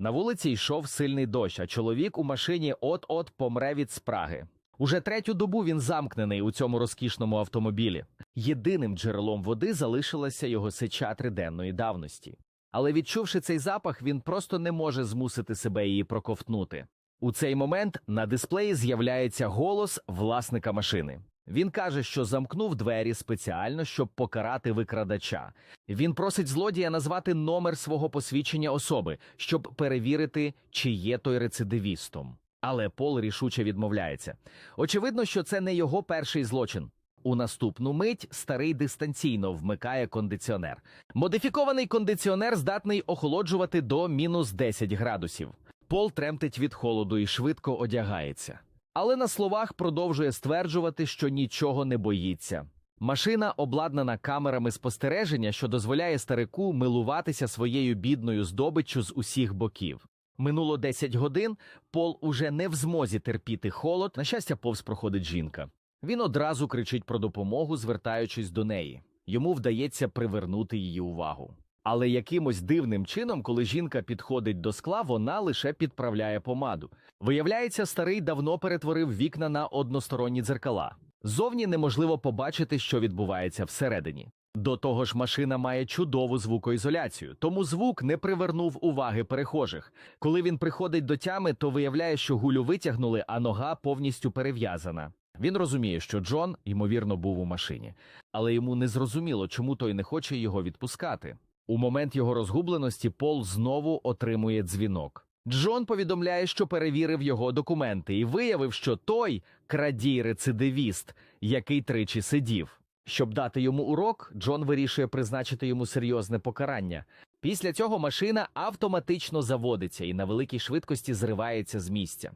На вулиці йшов сильний дощ, а чоловік у машині от-от помре від спраги. Уже третю добу він замкнений у цьому розкішному автомобілі. Єдиним джерелом води залишилася його сича триденної давності. Але відчувши цей запах, він просто не може змусити себе її проковтнути. У цей момент на дисплеї з'являється голос власника машини. Він каже, що замкнув двері спеціально, щоб покарати викрадача. Він просить злодія назвати номер свого посвідчення особи, щоб перевірити, чи є той рецидивістом. Але Пол рішуче відмовляється. Очевидно, що це не його перший злочин. У наступну мить старий дистанційно вмикає кондиціонер. Модифікований кондиціонер здатний охолоджувати до мінус 10 градусів. Пол тремтить від холоду і швидко одягається. Але на словах продовжує стверджувати, що нічого не боїться. Машина обладнана камерами спостереження, що дозволяє старику милуватися своєю бідною здобиччю з усіх боків. Минуло 10 годин, Пол уже не в змозі терпіти холод. На щастя, повз проходить жінка. Він одразу кричить про допомогу, звертаючись до неї. Йому вдається привернути її увагу. Але якимось дивним чином, коли жінка підходить до скла, вона лише підправляє помаду. Виявляється, старий давно перетворив вікна на односторонні дзеркала. Зовні неможливо побачити, що відбувається всередині. До того ж, машина має чудову звукоізоляцію, тому звук не привернув уваги перехожих. Коли він приходить до тями, то виявляє, що гулю витягнули, а нога повністю перев'язана. Він розуміє, що Джон, ймовірно, був у машині, але йому не зрозуміло, чому той не хоче його відпускати. У момент його розгубленості Пол знову отримує дзвінок. Джон повідомляє, що перевірив його документи і виявив, що той крадій рецидивіст, який тричі сидів. Щоб дати йому урок, Джон вирішує призначити йому серйозне покарання. Після цього машина автоматично заводиться і на великій швидкості зривається з місця.